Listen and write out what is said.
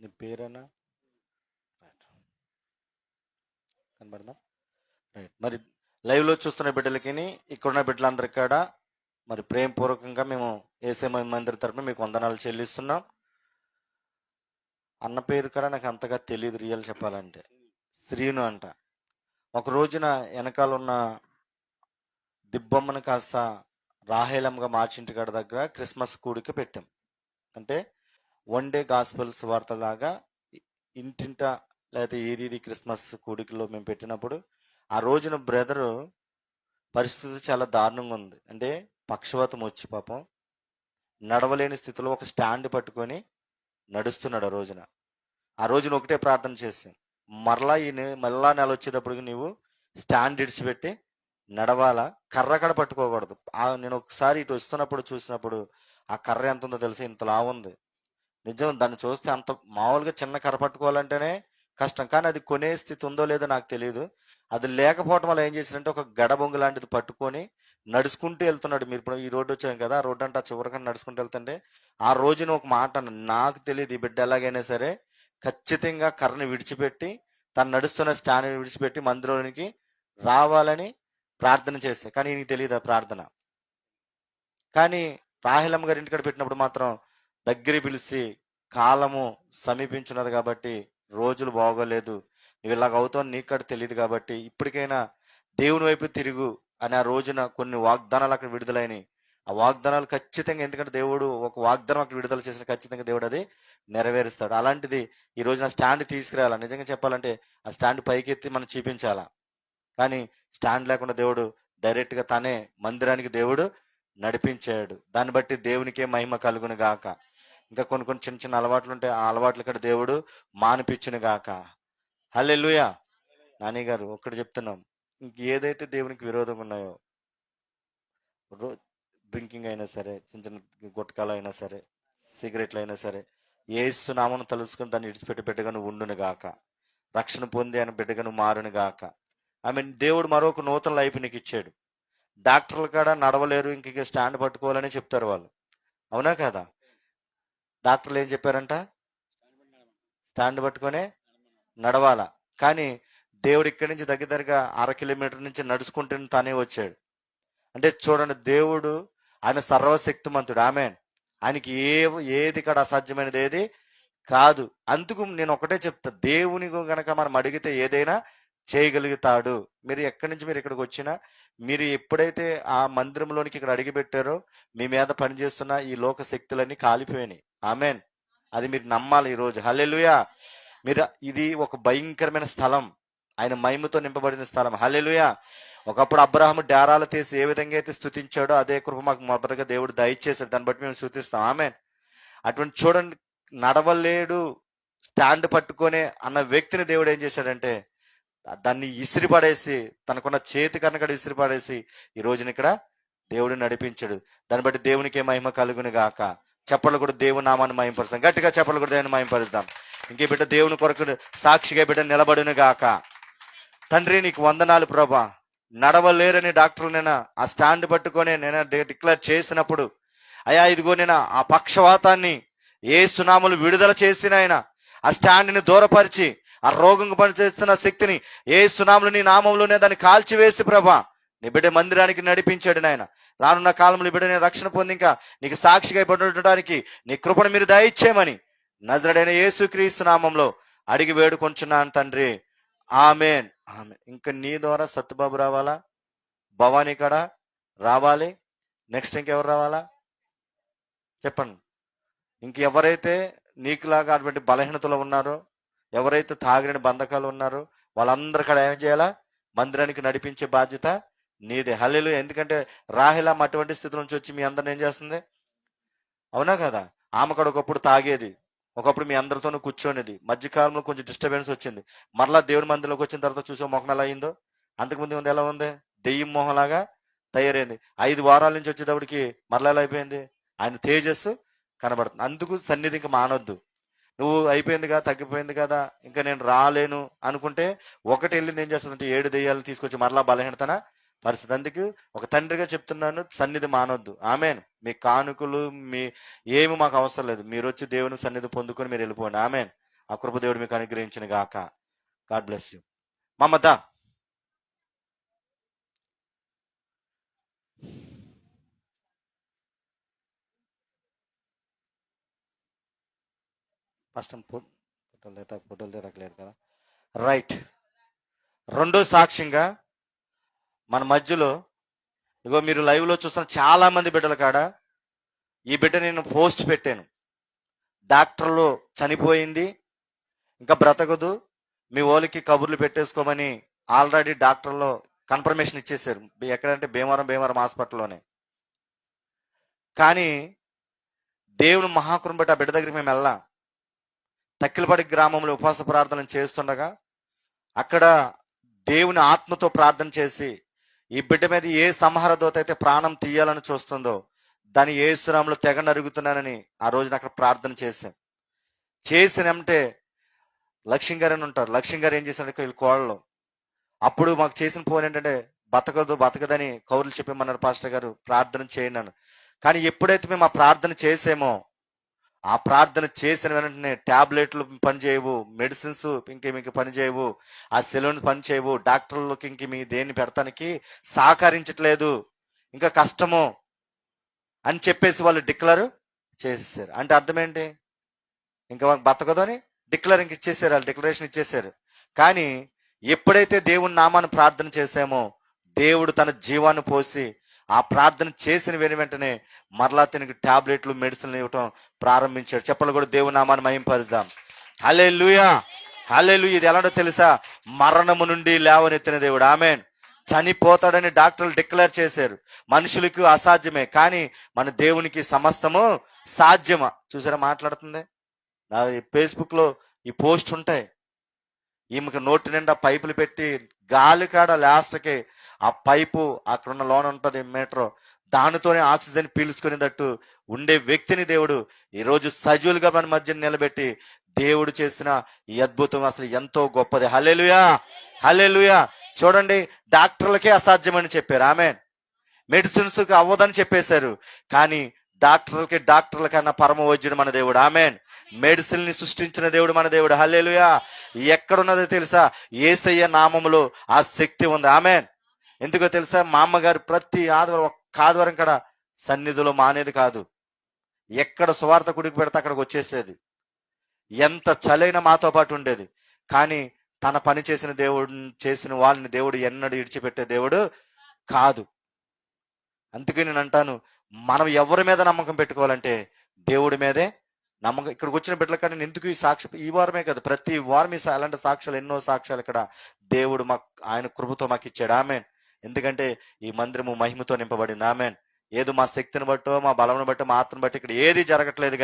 నీ పేరేనా? Right కనబడదా? Right మరి లైవ్లో చూస్తున్న బిడ్డలకి ఇక్కడున్న బిడ్డలందరికీ కూడా మరి ప్రేమపూర్వకంగా మేము ఏసే మందిర తరపున మీకు వందనాలు చెల్లిస్తున్నాం. అన్న పేరు కూడా నాకు అంతగా తెలియదు రియల్ చెప్పాలంటే. శ్రీను అంట. ఒక రోజున వెనకాల ఉన్న దిబ్బమ్మను కాస్త రాహేలమ్మగా మార్చింటి కాడ దగ్గర క్రిస్మస్ కూడిక పెట్టాం. అంటే వన్ డే గాస్పల్స్ వార్తలాగా ఇంటింట లేకపోతే ఏది ఇది క్రిస్మస్ కూడికలో మేము పెట్టినప్పుడు ఆ రోజున బ్రదరు పరిస్థితి చాలా దారుణంగా ఉంది. అంటే పక్షవాతం వచ్చి పాపం నడవలేని స్థితిలో ఒక స్టాండ్ పట్టుకొని నడుస్తున్నాడు ఆ రోజున. ఆ రోజున ఒకటే ప్రార్థన చేసాం మరలా ఈ మరలా నెల వచ్చేటప్పటికి నీవు స్టాండ్ ఇడిచిపెట్టి నడవాలా? కర్ర కడ పట్టుకోకూడదు. నేను ఒకసారి ఇటు వస్తున్నప్పుడు చూసినప్పుడు ఆ కర్ర ఎంత ఉందో తెలిసి? ఇంతలా ఉంది. నిజం దాన్ని చూస్తే అంత మామూలుగా చిన్న కర్ర పట్టుకోవాలంటేనే కష్టం. కానీ అది కొనే స్థితి ఉందో లేదో నాకు తెలియదు అది లేకపోవటం వల్ల ఏం చేశారంటే ఒక గడబొంగు లాంటిది పట్టుకొని నడుచుకుంటూ వెళ్తున్నాడు. మీరు ఇప్పుడు ఈ రోడ్డు వచ్చాను కదా ఆ రోడ్డు అంటే ఆ చివరికన్నా నడుచుకుంటూ వెళ్తుంటే ఆ రోజున ఒక మాట నాకు తెలియదు ఈ బిడ్డ ఎలాగైనా సరే ఖచ్చితంగా కర్రని విడిచిపెట్టి తను నడుస్తున్న స్టాండ్ని విడిచిపెట్టి మందిరంలోనికి రావాలని ప్రార్థన చేస్తే. కానీ నీకు తెలియదు ఆ ప్రార్థన? కానీ రాహిలమ్మ గారి ఇంటికాడ పెట్టినప్పుడు మాత్రం దగ్గర పిలిచి కాలము సమీపించున్నది కాబట్టి రోజులు బాగోలేదు. నువ్వు ఇలాగ అవుతావు నీకు కూడా తెలియదు కాబట్టి ఇప్పటికైనా దేవుని వైపు తిరుగు అని ఆ రోజున కొన్ని వాగ్దానాలు అక్కడ విడుదలైనవి ఆ వాగ్దానాలు ఖచ్చితంగా ఎందుకంటే దేవుడు ఒక వాగ్దానం అక్కడ విడుదల చేసిన ఖచ్చితంగా దేవుడు అది నెరవేరుస్తాడు. అలాంటిది ఈ రోజున స్టాండ్ తీసుకురావాలా నిజంగా చెప్పాలంటే ఆ స్టాండ్ పైకెత్తి మనం చూపించాలా? కానీ స్టాండ్ లేకుండా దేవుడు డైరెక్ట్గా తనే మందిరానికి దేవుడు నడిపించాడు. దాన్ని బట్టి దేవునికే మహిమ కలుగును గాక. ఇంకా కొన్ని కొన్ని చిన్న చిన్న అలవాట్లు ఉంటాయి ఆ అలవాట్లు ఇక్కడ దేవుడు మానిపించును గాక హల్లెలూయా. నాని గారు ఒక్కటి చెప్తున్నాం. ఇంక ఏదైతే దేవునికి విరోధం ఉన్నాయో డ్రింకింగ్ అయినా సరే చిన్న చిన్న గుట్కాలు అయినా సరే సిగరెట్లు అయినా సరే ఏసు నామను తలుసుకుని దాన్ని ఇడిచిపెట్టి బిడ్డగా నువ్వు ఉండును గాక రక్షణ పొంది అని బిడ్డగా నువ్వు మారును గాక ఐ మీన్ దేవుడు మరొక నూతన లైఫ్ నీకు ఇచ్చాడు. డాక్టర్లు కూడా నడవలేరు ఇంక స్టాండ్ పట్టుకోవాలని చెప్తారు వాళ్ళు. అవునా కదా? డాక్టర్లు ఏం చెప్పారంట? స్టాండ్ పట్టుకొనే నడవాలా. కానీ దేవుడు ఇక్కడి నుంచి దగ్గర దగ్గర అర కిలోమీటర్ నుంచి నడుచుకుంటూ తానే వచ్చాడు. అంటే చూడండి దేవుడు ఆయన సర్వశక్తిమంతుడు. ఆమె ఆయనకి ఏ ఏది ఇక్కడ అసాధ్యమైనది ఏది కాదు. అందుకు నేను ఒకటే చెప్తా. దేవుని గనక మనం అడిగితే ఏదైనా చేయగలుగుతాడు. మీరు ఎక్కడి నుంచి మీరు ఇక్కడికి వచ్చినా మీరు ఎప్పుడైతే ఆ మందిరంలోనికి ఇక్కడ అడిగిపెట్టారో మీ మీద పనిచేస్తున్న ఈ లోక శక్తులన్నీ కాలిపోయినాయి. ఆమెన్. అది మీరు నమ్మాలి ఈరోజు హలెలుయా మీరు ఇది ఒక భయంకరమైన స్థలం. ఆయన మహిమతో నింపబడిన స్థలం. హలెలుయా ఒకప్పుడు అబ్రహాము డేరాలు తీసి ఏ విధంగా అయితే స్థుతించాడో అదే కృప మాకు మొదటగా దేవుడు దయచేశాడు. దాన్ని బట్టి మేము స్థుతిస్తాం. ఆమె అటువంటి చూడండి నడవలేడు స్టాండ్ పట్టుకొని అన్న వ్యక్తిని దేవుడు ఏం చేశాడంటే దాన్ని ఇసిరిపడేసి తనకున్న చేతి కన్నకడ ఇసిరిపడేసి ఈ రోజున ఇక్కడ దేవుడు నడిపించాడు. దాన్ని బట్టి దేవునికి మహిమ కలుగును గాక. చెప్పలు కూడా దేవుని నామాన్ని మహింపరుస్తాం. గట్టిగా చెప్పలు కూడా దేవుని మహింపరుద్దాం ఇంకే బిడ్డ దేవుని కొరకు సాక్షిగా బిడ్డ నిలబడును గాక. తండ్రి నీకు వందనాలు ప్రభా. నడవలేరని డాక్టర్లు నేను ఆ స్టాండ్ పట్టుకొని నేను డిక్లేర్ చేసినప్పుడు అయా ఇదిగో నేను ఆ పక్షవాతాన్ని ఏ సునాములు విడుదల చేసిన ఆయన ఆ స్టాండ్ని దూరపరిచి ఆ రోగం పనిచేస్తున్న శక్తిని ఏ సునాములు నీ నామంలోనే దాన్ని కాల్చివేసి ప్రభా నీ బిడ్డ మందిరానికి నడిపించాడు నాయన. రానున్న కాలంలో నీ బిడ్డ నేను రక్షణ పొంది ఇంకా నీకు సాక్షిగా ఇవ్వడానికి నీ కృపను మీరు దయచేయమని నజరడైన యేసుక్రీస్తు నామంలో అడిగి వేడుకొంచున్నాను తండ్రి. ఆమెన్. ఆమె ఇంకా నీ ద్వారా సత్యబాబు రావాలా? భవానీ కాడ? రావాలి. నెక్స్ట్ ఇంకెవరు రావాలా? చెప్పండి. ఇంకెవరైతే నీకులాగా అటువంటి బలహీనతలో ఉన్నారో ఎవరైతే తాగిన బంధకాలు ఉన్నారో వాళ్ళందరి కాడ ఏం చేయాలా? మందిరానికి నడిపించే బాధ్యత నీదే. హల్లెలు ఎందుకంటే రాహిలం అటువంటి స్థితి నుంచి వచ్చి మీ అందరిని ఏం చేస్తుంది? అవునా కదా? ఆమె కూడా ఒకప్పుడు తాగేది. ఒకప్పుడు మీ అందరితోనూ కూర్చోనేది. మధ్యకాలంలో కొంచెం డిస్టర్బెన్స్ వచ్చింది. మరలా దేవుని మందిరంలోకి వచ్చిన తర్వాత చూసే మొహం ఎలా అయిందో? అంతకుముందు ముందు ఎలా ఉంది? దెయ్యం మొహంలాగా తయారైంది. ఐదు వారాల నుంచి వచ్చేటప్పటికి మరలా ఎలా అయిపోయింది? ఆయన తేజస్సు కనబడుతుంది. అందుకు సన్నిధి ఇంకా మానొద్దు. నువ్వు అయిపోయింది కదా తగ్గిపోయింది కదా ఇంకా నేను రాలేను అనుకుంటే ఒకటి వెళ్ళింది ఏం చేస్తుందంటే ఏడు దెయ్యాలు తీసుకొచ్చి మరలా బలహీనతన పరిస్థితి. అందుకు ఒక తండ్రిగా చెప్తున్నాను సన్నిధి మానొద్దు. ఆమెన్. మీ కానుకలు మీ ఏమి మాకు అవసరం లేదు. మీరు వచ్చి దేవుని సన్నిధి పొందుకొని మీరు వెళ్ళిపోండి. ఆమెన్. ఆ కృప దేవుడు మీకు అనుగ్రహించిన గాక. God bless you. Mamata first ఫోటోలు తీత ఫోటోలు తీతకలేదు కదా? రైట్. రెండో సాక్ష్యంగా మన మధ్యలో ఇగో మీరు లైవ్లో చూస్తున్న చాలా మంది బిడ్డల కాడ ఈ బిడ్డ నేను పోస్ట్ పెట్టాను. డాక్టర్లు చనిపోయింది ఇంకా బ్రతకదు మీ ఓలికి కబుర్లు పెట్టేసుకోమని ఆల్రెడీ డాక్టర్లు కన్ఫర్మేషన్ ఇచ్చేసారు ఎక్కడంటే భీమవరం భీమవరం హాస్పిటల్లోనే. కానీ దేవుని మహాకురం బట్టి ఆ బిడ్డ దగ్గరికి మేము వెళ్ళాం. తక్కిలపడి గ్రామంలో ఉపవాస ప్రార్థన చేస్తుండగా అక్కడ దేవుని ఆత్మతో ప్రార్థన చేసి ఈ బిడ్డ మీద ఏ సంహార దోత అయితే ప్రాణం తీయాలని చూస్తుందో దాని ఏ సురాములు తెగ నరుగుతున్నానని ఆ రోజున అక్కడ ప్రార్థన చేశాం. చేసినంటే లక్ష్యం గారు అని ఉంటారు. లక్ష్యం గారు ఏం చేశారు వీళ్ళు కోళ్ళు అప్పుడు మాకు చేసిన ఫోన్ ఏంటంటే బతకదు బతకదని కౌరులు చెప్పమన్నారు పాస్టర్ గారు ప్రార్థన చేయండి కానీ ఎప్పుడైతే మేము ఆ ప్రార్థన చేసామో ఆ ప్రార్థన చేసిన వెంటనే టాబ్లెట్లు పనిచేయవు మెడిసిన్స్ ఇంకే మీకు పనిచేయవు ఆ సెలూన్ పనిచేయవు డాక్టర్లకి ఇంక మీ దేన్ని పెడతానికి సహకరించట్లేదు ఇంకా కష్టము అని చెప్పేసి వాళ్ళు డిక్లర్ చేసేసారు. అంటే అర్థం ఏంటి? ఇంకా మాకు బతకదు అని డిక్లర్ ఇంక ఇచ్చేసారు వాళ్ళు డిక్లరేషన్ ఇచ్చేసారు. కానీ ఎప్పుడైతే దేవుని నామాన్ని ప్రార్థన చేశామో దేవుడు తన జీవాన్ని పోసి ఆ ప్రార్థన చేసిన వెను వెంటనే మరలా తినకి టాబ్లెట్లు మెడిసిన్లు ఇవ్వటం ప్రారంభించాడు. చెప్పలు కూడా దేవుని నామాన్ని మహింపరుద్దాం. హలే లూయా హలే ఇది ఎలాంటో తెలుసా? మరణము నుండి లేవనెత్తిన దేవుడు. ఆమె చనిపోతాడని డాక్టర్లు డిక్లేర్ చేశారు. మనుషులకు అసాధ్యమే కానీ మన దేవునికి సమస్తము సాధ్యమా? చూసారా మాట్లాడుతుంది? నా ఫేస్బుక్లో ఈ పోస్ట్ ఉంటాయి. ఈమెకి నోటి నిండా పైపులు పెట్టి గాలి కాడ లాస్ట్కి ఆ పైపు అక్కడున్న లోన్ ఉంటుంది మీటర్. దానితోనే ఆక్సిజన్ పీల్చుకునేటట్టు ఉండే వ్యక్తిని దేవుడు ఈరోజు సజీవులుగా మన మధ్య నిలబెట్టి దేవుడు చేసిన ఈ అద్భుతం అసలు ఎంతో గొప్పది. హలేలుయా హలేలుయా చూడండి డాక్టర్లకే అసాధ్యమని చెప్పారు. ఆమె మెడిసిన్స్కి అవ్వదని చెప్పేశారు. కానీ డాక్టర్లకి డాక్టర్ల కన్నా పరమ వైద్యుడు మన దేవుడు. ఆమెన్. మెడిసిన్ని సృష్టించిన దేవుడు మన దేవుడు. హల్లేలుయా! ఎక్కడున్నదో తెలుసా? ఏసయ్య నామములో ఆ శక్తి ఉంది. ఆమెన్. ఎందుకో తెలుసా? మా అమ్మగారు ప్రతి ఆదివారం ఒక్క ఆదివారం కూడా సన్నిధిలో మానేది కాదు. ఎక్కడ సువార్త కుడికి పెడితే అక్కడికి వచ్చేసేది. ఎంత చలైన మాతో పాటు ఉండేది. కానీ తన పని చేసిన దేవుడు చేసిన వాళ్ళని దేవుడు ఎన్నడూ ఇడిచిపెట్టే దేవుడు కాదు. అందుకే నేను అంటాను మనం ఎవరి మీద నమ్మకం పెట్టుకోవాలంటే దేవుడి మీదే నమ్మకం. ఇక్కడికి వచ్చిన బిడ్డల కానీ నేను ఎందుకు ఈ సాక్షి ఈ వారమే కదా ప్రతి వారం ఈ అలాంటి సాక్ష్యాలు ఎన్నో సాక్ష్యాలు ఇక్కడ దేవుడు మాకు ఆయన కృపతో మాకు ఇచ్చాడు. ఆమె ఎందుకంటే ఈ మందిరము మహిమతో నింపబడింది. ఆమెన్. ఏదో మా శక్తిని బట్టో మా బలమును బట్టో మా ఆత్మను బట్టి ఇక్కడ ఏది జరగట్లేదు